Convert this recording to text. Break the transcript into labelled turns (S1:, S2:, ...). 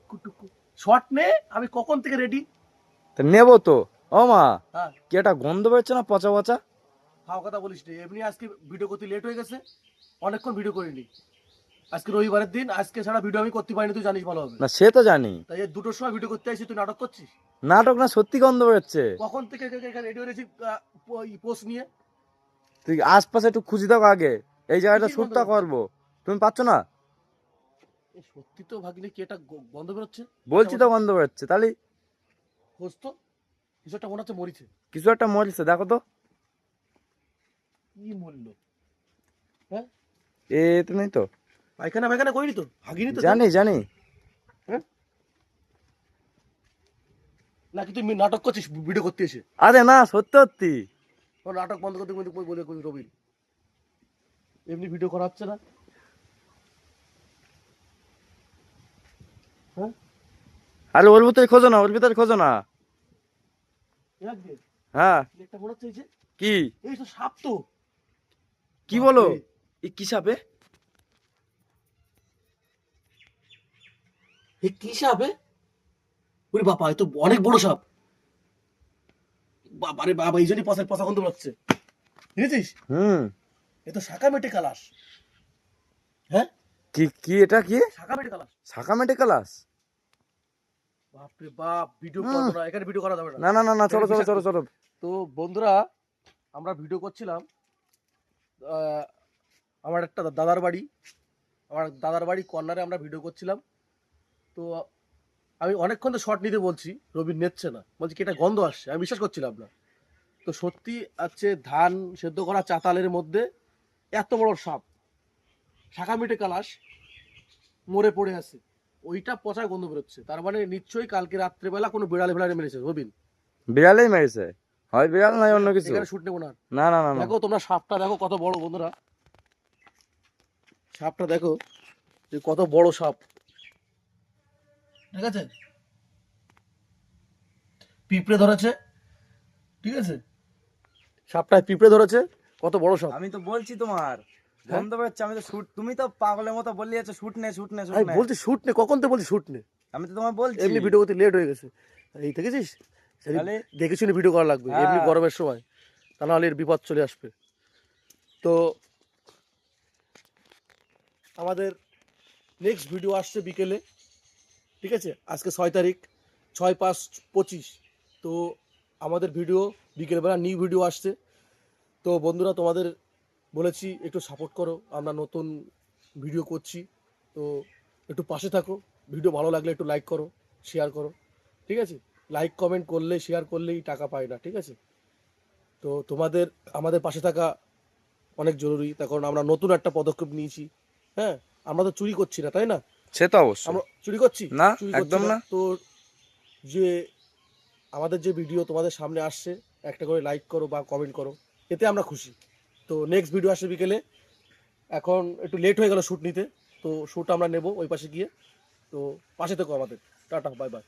S1: টুকু টুকু। শর্ট নে আমি কখন থেকে রেডি
S2: তা নেব তো। ও মা
S1: হ্যাঁ।
S2: কি একটা গন্ধ বেরোচ্ছে না পচা পচা?
S1: খাওয়া কথা বলিস নি এমনি আজকে ভিডিও করতে লেট হয়ে গেছে। অনেকক্ষণ ভিডিও করিনি। আজকে রবিবারের দিন আজকে ছাড়া ভিডিও আমি করতে পারিনি তুই জানিস ভালো হবে।
S2: না সে তো জানি।
S1: তাই এই দুটোর সময় ভিডিও করতে আসি তুই নাটক করছিস?
S2: নাটক না সত্যি গন্ধ বেরোচ্ছে।
S1: কখন থেকে রেডি হয়েছি পোস্ট নিয়ে?
S2: তুই আশপাশে একটু খুঁজি দাও আগে। এই জায়গাটা শ্যুটটা করব। তুমি পাচ্ছ না?
S1: সত্যি তো ভাগিনি কি এটা গন্ধ বেরোচ্ছে?
S2: বলছি তো গন্ধ বেরোচ্ছে। তাহলে
S1: তো। কিছু একটা মনে হচ্ছে মরিছে।
S2: কিছু একটা মরছে দেখো তো।
S1: কি মূল্য
S2: এ তো নেই তো।
S1: পায়খানা পায়খানা করিনি তো? ভাগিনি তো
S2: জানি জানি।
S1: নাকি তুই নাটক করছিস ভিডিও করতে এসে।
S2: আরে না সত্যি সত্যি।
S1: নাটক বন্ধ করতে বলে রবি এমনি ভিডিও করা হচ্ছে না।
S2: আরে ওর ভিতরে খোঁজো না ওর ভিতরে খোঁজো না। হ্যাঁ। কি?
S1: এই তো সাপ তো।
S2: কি বলো? এ কি সাপে
S1: এ? কি সাপ ওরে বাবা এ তো অনেক বড় সাপ। বাবারে বাবা এই জন্যই পচা পচা গন্ধ পাচ্ছে বুঝেছিস
S2: হুম।
S1: এ তো শাখা মেটে কালাস। হ্যাঁ?
S2: কি কি এটা কি?
S1: শাখা মেটে কালাস
S2: শাখা মেটে ক্লাস
S1: বাপরে বাপ ভিডিও। করব এখানে ভিডিও করা যাবে না।
S2: না না না না চলো চলো চলো চলো।
S1: তো বন্ধুরা আমরা ভিডিও করছিলাম আমার একটা দাদার বাড়ি। আমার দাদার বাড়ি কর্নারে আমরা ভিডিও করছিলাম। তো আমি অনেকক্ষণ তো শর্ট নিতে বলছি রবি নেচ্ছে না। বলছি কি এটা গন্ধ আসছে আমি বিশ্বাস করছিলাম না। তো সত্যি আছে ধান সেদ্ধ করা চাতালের মধ্যে এত বড় সাপ। শাখা মিটে কালাস মরে পড়ে আছে। ওইটা পচা গন্ধ বেরোচ্ছে। তার মানে নিশ্চয়ই কালকে রাত্রেবেলা কোনো বিড়ালে ফেড়ালে মেরেছে রবিন।
S2: বিড়ালেই মেরেছে? হয় বিড়াল নয় অন্য কিছু?
S1: এখানে শুট নেব না
S2: না না না না।
S1: দেখো তোমরা সাপটা দেখো কত বড় বন্ধুরা। সাপটা দেখো যে কত বড় সাপ। ঠিক আছে? পিঁপড়ে ধরেছে। ঠিক আছে? সাপটায় পিঁপড়ে ধরেছে কত বড় সাপ।
S2: আমি তো বলছি তোমার। গন্ধ বেরোচ্ছে আমি তো শুট তুমি তো পাগলের মতো বললি যাচ্ছে শুট নে শুট নে
S1: আমি বলছি শুট নে কখন তো বলছি শুট নে?
S2: আমি তো তোমার বলছি।
S1: এমনি ভিডিও করতে লেট হয়ে গেছে। এই দেখেছিস?
S2: তাহলে?
S1: দেখে শুনে ভিডিও করা লাগবে
S2: হ্যাঁ।
S1: এমনি গরমের সময়। তা নাহলে এর বিপদ চলে আসবে। তো আমাদের নেক্সট ভিডিও আসছে বিকেলে ঠিক আছে? আজকে ছয় তারিখ ছয় পাঁচ পঁচিশ। তো আমাদের ভিডিও বিকেলবেলা নিউ ভিডিও আসছে। তো বন্ধুরা তোমাদের বলেছি একটু সাপোর্ট করো আমরা নতুন ভিডিও করছি তো একটু পাশে থাকো ভিডিও ভালো লাগলে একটু লাইক করো শেয়ার করো ঠিক আছে? লাইক কমেন্ট করলে শেয়ার করলেই টাকা পায় না ঠিক আছে? তো তোমাদের আমাদের পাশে থাকা অনেক জরুরি তার কারণ আমরা নতুন একটা পদক্ষেপ নিয়েছি হ্যাঁ? আমরা তো চুরি করছি না তাই না?
S2: সে তো অবশ্যই।
S1: আমরা চুরি করছি?
S2: না, একদম না।
S1: তো যে আমাদের যে ভিডিও তোমাদের সামনে আসছে একটা করে লাইক করো বা কমেন্ট করো এতে আমরা খুশি। তো নেক্সট ভিডিও আসে বিকেলে। এখন একটু লেট হয়ে গেল শ্যুট নিতে, তো শ্যুট আমরা নেব ওই পাশে গিয়ে। তো পাশে থেকো আমাদের। Tata bye bye